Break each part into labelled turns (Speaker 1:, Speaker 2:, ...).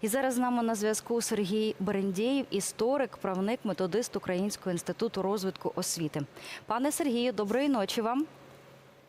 Speaker 1: І зараз з нами на зв'язку Сергій Берендєєв, історик, правник, методист Українського інституту розвитку освіти. Пане Сергію, доброї ночі вам.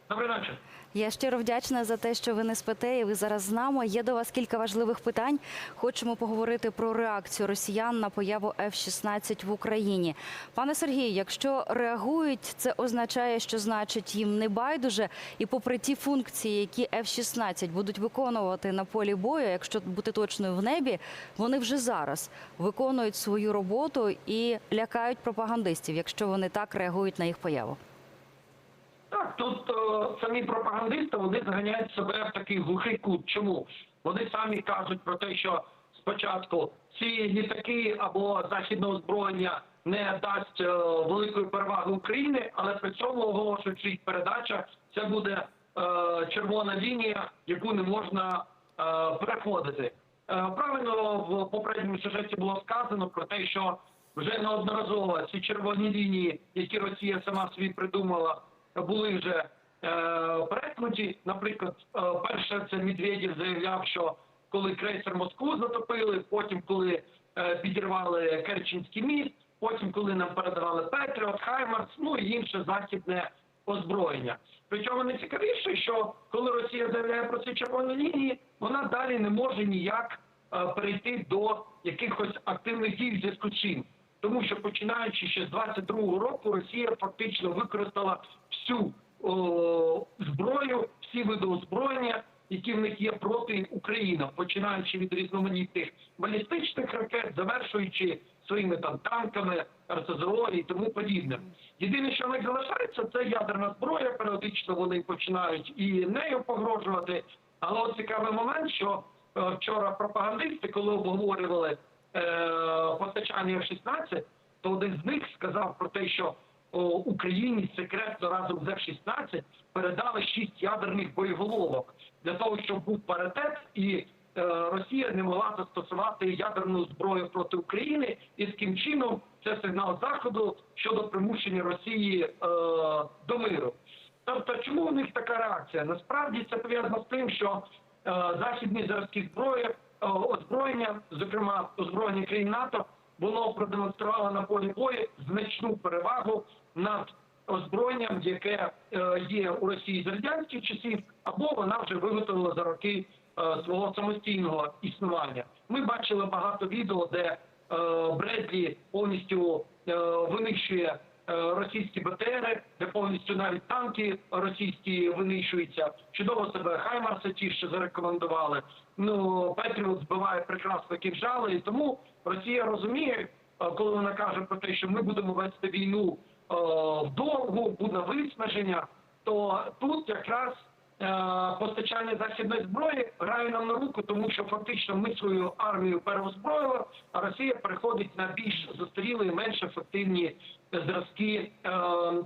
Speaker 2: Добрий вечір.
Speaker 1: Я щиро вдячна за те, що ви не спите і ви зараз з нами. Є до вас кілька важливих питань. Хочемо поговорити про реакцію росіян на появу F-16 в Україні. Пане Сергію, якщо реагують, це означає, що значить їм не байдуже. І попри ті функції, які F-16 будуть виконувати на полі бою, якщо бути точною в небі, вони вже зараз виконують свою роботу і лякають пропагандистів, якщо вони так реагують на їх появу.
Speaker 2: Так, тут е, самі пропагандисти вони заганяють себе в такий глухий кут. Чому? Вони самі кажуть про те, що спочатку ці літаки або західне озброєння не дасть е, великої переваги Україні, але при цьому оголошують, що передача це буде е, червона лінія, яку не можна е, переходити. Правильно в попередньому сюжеті було сказано про те, що вже неодноразово ці червоні лінії, які Росія сама собі придумала, були вже е, перетнуті. Наприклад, е, перше це Медведєв заявляв, що коли крейсер Москву затопили, потім коли е, підірвали Керченський міст, потім коли нам передавали Петріот, Хаймарс, ну і інше західне озброєння. Причому найцікавіше, що коли Росія заявляє про ці червоні лінії, вона далі не може ніяк перейти до якихось активних дій в зв'язку з чим. Тому що починаючи ще з 22-го року, Росія фактично використала всю о, зброю, всі види озброєння, які в них є проти України, починаючи від різноманітних балістичних ракет, завершуючи своїми там танками, РСЗО і тому подібне. Єдине, що них залишається, це ядерна зброя. Періодично вони починають і нею погрожувати. Але цікавий момент, що е, вчора пропагандисти, коли обговорювали постачання F-16, то один з них сказав про те, що Україні секретно разом з F-16 передали шість ядерних боєголовок для того, щоб був паритет і е, Росія не могла застосувати ядерну зброю проти України, і таким чином це сигнал заходу щодо примушення Росії е, до миру. Тобто, чому у них така реакція? Насправді це пов'язано з тим, що е, західні зразки зброї, е, озброєння, зокрема озброєння країн НАТО, воно продемонструвало на полі бою значну перевагу над озброєнням, яке е, є у Росії з радянських часів, або вона вже виготовила за роки е, свого самостійного існування. Ми бачили багато відео, де е, Бредлі повністю винищує російські БТРи, де повністю навіть танки російські винищуються. Чудово себе Хаймарса ті, що зарекомендували. Ну Петріот збиває прекрасно кінжали, і тому Росія розуміє, е, коли вона каже про те, що ми будемо вести війну вдовго, вдовгу, буде виснаження, то тут якраз е, постачання західної зброї грає нам на руку, тому що фактично ми свою армію переозброїли, а Росія переходить на більш застарілі і менш ефективні зразки е,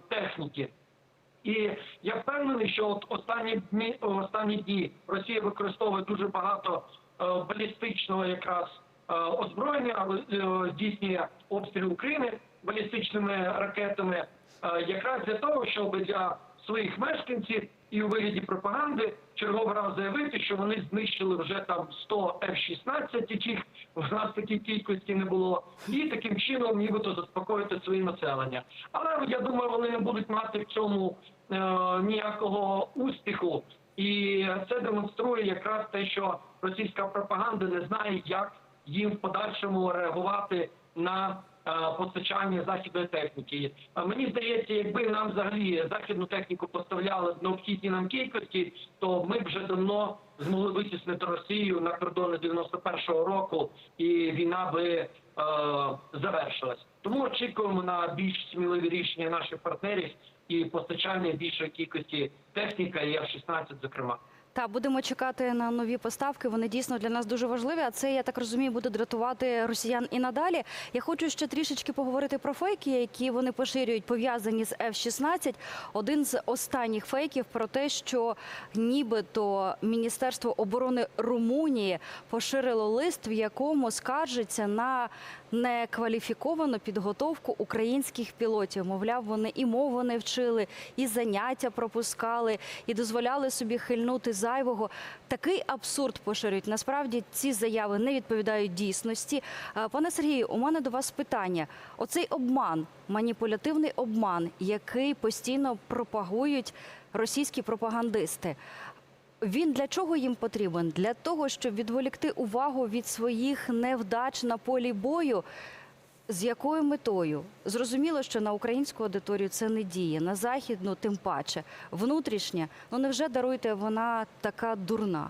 Speaker 2: техніки. І я впевнений, що от останні дні останні дні Росія використовує дуже багато е, балістичного якраз е, озброєння, але е, здійснює обстріл України балістичними ракетами, е, якраз для того, щоб для своїх мешканців і у вигляді пропаганди черговий раз заявити, що вони знищили вже там 100 F-16, яких в нас такій кількості не було, і таким чином нібито заспокоїти своє населення. Але я думаю, вони не будуть мати в цьому е, ніякого успіху, і це демонструє якраз те, що російська пропаганда не знає, як їм в подальшому реагувати на постачання західної техніки. Мені здається, якби нам взагалі західну техніку поставляли в необхідні нам кількості, то ми б вже давно змогли витіснити Росію на кордони 91-го року, і війна би е, завершилась. Тому очікуємо на більш сміливі рішення наших партнерів і постачання більшої кількості техніка і F-16, зокрема.
Speaker 1: Та будемо чекати на нові поставки. Вони дійсно для нас дуже важливі. А це я так розумію, буде дратувати росіян і надалі. Я хочу ще трішечки поговорити про фейки, які вони поширюють, пов'язані з F-16. Один з останніх фейків про те, що нібито Міністерство оборони Румунії поширило лист, в якому скаржиться на некваліфіковану підготовку українських пілотів. Мовляв, вони і мову не вчили, і заняття пропускали, і дозволяли собі хильнути за зайвого. Такий абсурд поширюють. Насправді ці заяви не відповідають дійсності. Е, Пане Сергію, у мене до вас питання: оцей обман, маніпулятивний обман, який постійно пропагують російські пропагандисти. Він для чого їм потрібен? Для того, щоб відволікти увагу від своїх невдач на полі бою. З якою метою? Зрозуміло, що на українську аудиторію це не діє, на західну тим паче. Внутрішня, ну невже даруйте, вона така дурна?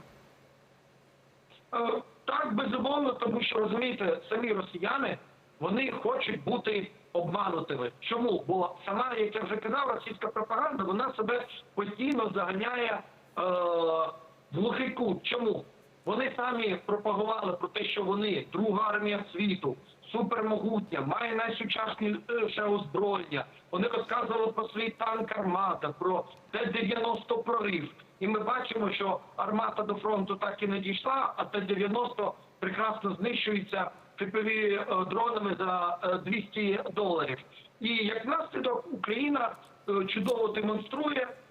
Speaker 2: Е, Так, безумовно, тому що розумієте, самі росіяни вони хочуть бути обманутими. Чому? Бо сама, як я вже казав, російська пропаганда вона себе постійно заганяє е, в глухий кут. Чому? Вони самі пропагували про те, що вони друга армія світу, супермогутня, має найсучасніше озброєння. Вони розказували про свій танк армата, про Т-90 прорив. І ми бачимо, що армата до фронту так і не дійшла, а Т-90 прекрасно знищується типові е, дронами за е, 200 доларів. І як наслідок Україна е, чудово демонструє е,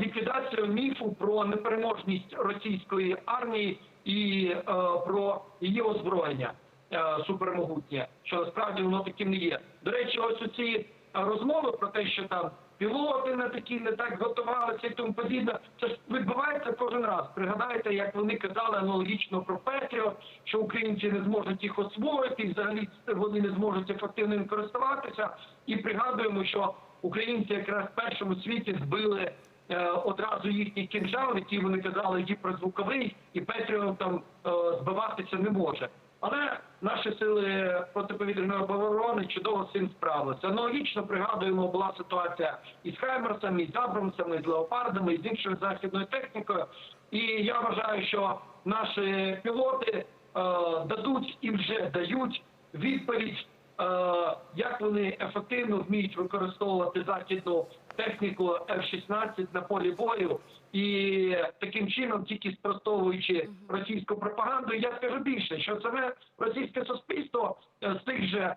Speaker 2: ліквідацію міфу про непереможність російської армії і е, про її озброєння е, супермогутнє, що насправді воно таким не є. До речі, ось оці е, розмови про те, що там пілоти не такі не так готувалися і тому подібне. Це ж відбувається кожен раз. Пригадайте, як вони казали аналогічно про Петріо, що українці не зможуть їх освоїти, і взагалі вони не зможуть ефективно їм користуватися. І пригадуємо, що українці якраз в першому світі збили е, одразу їхній кінжал, який вони казали гіперзвуковий, і Петріо там е, збиватися не може. Але наші сили протиповітряної оборони чудово з цим справилися. Аналогічно пригадуємо, була ситуація із Хаймерсами, із Абрамсами, із Леопардами, і з іншою західною технікою. І я вважаю, що наші пілоти е, дадуть і вже дають відповідь, як вони ефективно вміють використовувати західну техніку F-16 на полі бою, і таким чином, тільки спростовуючи російську пропаганду, я скажу більше, що саме російське суспільство е, з тих же е,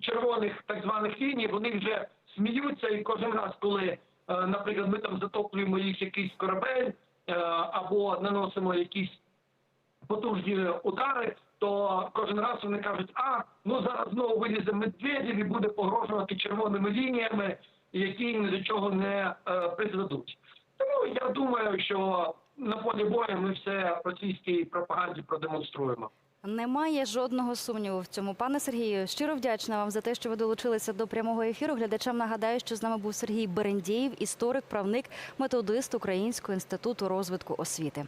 Speaker 2: червоних так званих ліній, вони вже сміються, і кожен раз, коли, е, наприклад, ми там затоплюємо їх якийсь корабель е, або наносимо якісь потужні удари, то кожен раз вони кажуть, а ну зараз знову вилізе Медведєв і буде погрожувати червоними лініями, які ні до чого не е, призведуть. Тому я думаю, що на полі бою ми все російській пропаганді продемонструємо.
Speaker 1: Немає жодного сумніву в цьому. Пане Сергію, щиро вдячна вам за те, що ви долучилися до прямого ефіру. Глядачам нагадаю, що з нами був Сергій Берендєєв, історик, правник, методист Українського інституту розвитку освіти.